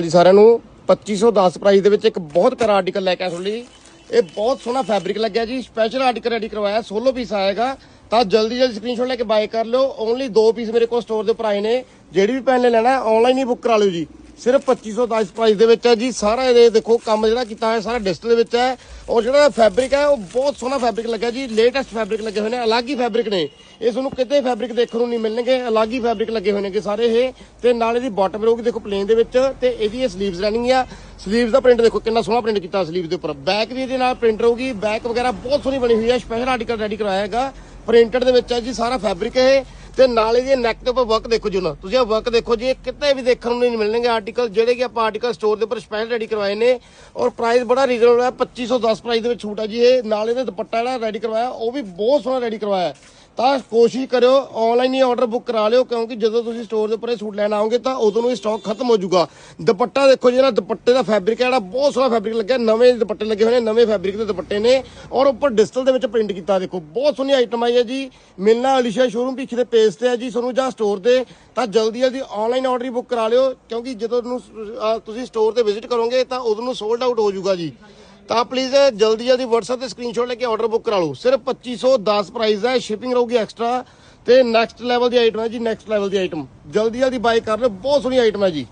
ਜੀ, ਸਾਰਿਆਂ ਨੂੰ 2510 ਪ੍ਰਾਈਸ ਦੇ ਵਿੱਚ ਇੱਕ ਬਹੁਤ ਪਿਆਰਾ ਆਰਟੀਕਲ ਲੈ ਕੇ ਆਇਆ ਤੁਹਾਡੇ ਲਈ। ਇਹ ਬਹੁਤ ਸੋਹਣਾ ਫੈਬਰਿਕ ਲੱਗਿਆ ਜੀ। ਸਪੈਸ਼ਲ ਆਰਟੀਕਲ ਰੈਡੀ ਕਰਵਾਇਆ, ਸੋਲੋ ਪੀਸ ਆਏਗਾ। ਤਾਂ ਜਲਦੀ ਜਲਦੀ ਸਕਰੀਨਸ਼ਾਟ ਲੈ ਕੇ ਬਾਏ ਕਰ ਲਿਓ। ਓਨਲੀ ਦੋ ਪੀਸ ਮੇਰੇ ਕੋਲ ਸਟੋਰ ਦੇ ਉੱਪਰ ਆਏ ਨੇ। ਜਿਹੜੀ ਵੀ ਪੈਨ ਨੇ ਲੈਣਾ ਆਨਲਾਈਨ ਹੀ ਬੁੱਕ ਕਰਾ ਲਿਓ ਜੀ। ਸਿਰਫ 2510 ਪ੍ਰਾਈਸ ਦੇ ਵਿੱਚ ਹੈ ਜੀ। ਸਾਰਾ ਇਹਦੇ ਦੇਖੋ, ਕੰਮ ਜਿਹੜਾ ਕੀਤਾ ਹੋਇਆ, ਸਾਰਾ ਡਿਸਟ ਦੇ ਵਿੱਚ ਹੈ। ਔਰ ਜਿਹੜਾ ਫੈਬਰਿਕ ਹੈ, ਉਹ ਬਹੁਤ ਸੋਹਣਾ ਫੈਬਰਿਕ ਲੱਗਿਆ ਜੀ। ਲੇਟੈਸਟ ਫੈਬਰਿਕ ਲੱਗੇ ਹੋਏ ਨੇ, ਅਲੱਗ ਹੀ ਫੈਬਰਿਕ ਨੇ। ਇਹ ਤੁਹਾਨੂੰ ਕਿਤੇ ਫੈਬਰਿਕ ਦੇਖਣ ਨੂੰ ਨਹੀਂ ਮਿਲਣਗੇ, ਅਲੱਗ ਹੀ ਫੈਬਰਿਕ ਲੱਗੇ ਹੋਏ ਨੇਗੇ ਸਾਰੇ ਇਹ। ਤੇ ਨਾਲ ਇਹਦੀ ਬਾਟਮ ਰਹੂਗੀ, ਦੇਖੋ ਪਲੇਨ ਦੇ ਵਿੱਚ। ਤੇ ਇਹਦੀ ਇਹ ਸਲੀਵਸ ਰਹਿਣਗੀਆਂ ਆ। ਸਲੀਵਸ ਦਾ ਪ੍ਰਿੰਟ ਦੇਖੋ, ਕਿੰਨਾ ਸੋਹਣਾ ਪ੍ਰਿੰਟ ਕੀਤਾ ਸਲੀਵ ਦੇ ਉੱਪਰ। ਬੈਕ ਵੀ ਇਹਦੇ ਨਾਲ ਪ੍ਰਿੰਟ ਰਹੂਗੀ। ਬੈਕ ਵਗੈਰਾ ਬਹੁਤ ਸੋਹਣੀ ਬਣੀ ਹੋਈ ਹੈ। ਸਪੈਸ਼ਲ ਆਰਟੀਕਲ ਰੈਡੀ ਕਰਵਾਇਆ ਹੈਗਾ। ਪ੍ਰਿੰਟਡ ਦੇ ਵਿੱਚ ਹੈ ਜੀ, ਸਾਰਾ ਫੈਬਰਿਕ ਇਹ। ਤੇ ਨਾਲੇ ਇਹਦੀ ਨੈਕ ਦੇ ਉੱਪਰ ਵਰਕ ਦੇਖੋ ਜੀ ਨਾ ਤੁਸੀਂ ਇਹ ਵਰਕ ਦੇਖੋ ਜੀ, ਇਹ ਕਿਤੇ ਵੀ ਦੇਖਣ ਨੂੰ ਨਹੀਂ ਮਿਲਣਗੇ ਆਰਟੀਕਲ ਜਿਹੜੇ ਕਿ ਆਪਾਂ ਆਰਟੀਕਲ ਸਟੋਰ ਦੇ ਉੱਪਰ ਸਪੈਸ਼ਲ ਰੈਡੀ ਕਰਵਾਏ ਨੇ ਔਰ ਪ੍ਰਾਈਸ ਬੜਾ ਰੀਜ਼ਨਬਲ ਹੈ 2510 ਪ੍ਰਾਈਸ ਦੇ ਵਿੱਚ ਛੂਟ ਹੈ ਜੀ ਇਹ। ਨਾਲੇ ਇਹਦੇ ਦੁਪੱਟਾ ਜਿਹੜਾ ਰੈਡੀ ਕਰਵਾਇਆ, ਉਹ ਵੀ ਬਹੁਤ ਸੋਹਣਾ ਰੈਡੀ ਕਰਵਾਇਆ। ਤਾਂ ਕੋਸ਼ਿਸ਼ ਕਰਿਓ ਆਨਲਾਈਨ ਹੀ ਆਰਡਰ ਬੁੱਕ ਕਰਾ ਲਿਓ, ਕਿਉਂਕਿ ਜਦੋਂ ਤੁਸੀਂ ਸਟੋਰ ਦੇ ਉੱਪਰ ਇਹ ਸੂਟ ਲੈਣ ਆਓਗੇ ਤਾਂ ਉਦੋਂ ਨੂੰ ਇਹ ਸਟਾਕ ਖਤਮ ਹੋ ਜਾਊਗਾ। ਦੁਪੱਟਾ ਦੇਖੋ ਜਿਹੜਾ ਦੁਪੱਟੇ ਦਾ ਫੈਬਰਿਕ ਹੈ, ਜਿਹੜਾ ਬਹੁਤ ਸੋਹਣਾ ਫੈਬਰਿਕ ਲੱਗਿਆ, ਨਵੇਂ ਦੁਪੱਟੇ ਲੱਗੇ ਹੋਏ ਨੇ, ਨਵੇਂ ਫੈਬਰਿਕ ਦੇ ਦੁਪੱਟੇ ਨੇ। ਔਰ ਉੱਪਰ ਡਿਜੀਟਲ ਦੇ ਵਿੱਚ ਪ੍ਰਿੰਟ ਕੀਤਾ, ਦੇਖੋ, ਬਹੁਤ ਸੋਹਣੀ ਆਈਟਮ ਆਈ ਹੈ ਜੀ। ਮਿਲਣਾ ਅਲੀਸ਼ਾ ਸ਼ੋਰੂਮ ਪਿੱਛੇ ਦੇ ਪੇਜ ਤੇ ਹੈ ਜੀ ਤੁਹਾਨੂੰ, ਜਾਂ ਸਟੋਰ ਤੇ ਤਾਂ ਜਲਦੀ ਜਲਦੀ ਆਨਲਾਈਨ ਆਰਡਰ ਹੀ ਬੁੱਕ ਕਰਾ ਲਿਓ, ਕਿਉਂਕਿ ਜਦੋਂ ਨੂੰ ਤੁਸੀਂ ਸਟੋਰ ਤੇ ਵਿਜ਼ਿਟ ਕਰੋਗੇ ਤਾਂ ਉਦੋਂ ਨੂੰ ਸੋਲਡ ਆਊਟ ਹੋ ਜਾਊਗਾ ਜੀ। ਤਾਂ ਪਲੀਜ਼ ਜਲਦੀ ਜਲਦੀ WhatsApp ਤੇ ਸਕਰੀਨਸ਼ਾਟ ਲੈ ਕੇ ਆਰਡਰ ਬੁੱਕ ਕਰਾ ਲਓ। ਸਿਰਫ 2510 ਪ੍ਰਾਈਸ ਹੈ ਸ਼ਿਪਿੰਗ ਰਹੂਗੀ ਐਕਸਟਰਾ ਤੇ ਨੈਕਸਟ ਲੈਵਲ ਦੀ ਆਈਟਮ ਹੈ ਜੀ ਨੈਕਸਟ ਲੈਵਲ ਦੀ ਆਈਟਮ ਜਲਦੀ ਜਲਦੀ ਬਾਈ ਕਰ ਲਓ ਬਹੁਤ ਸੋਹਣੀ ਆਈਟਮ ਹੈ ਜੀ।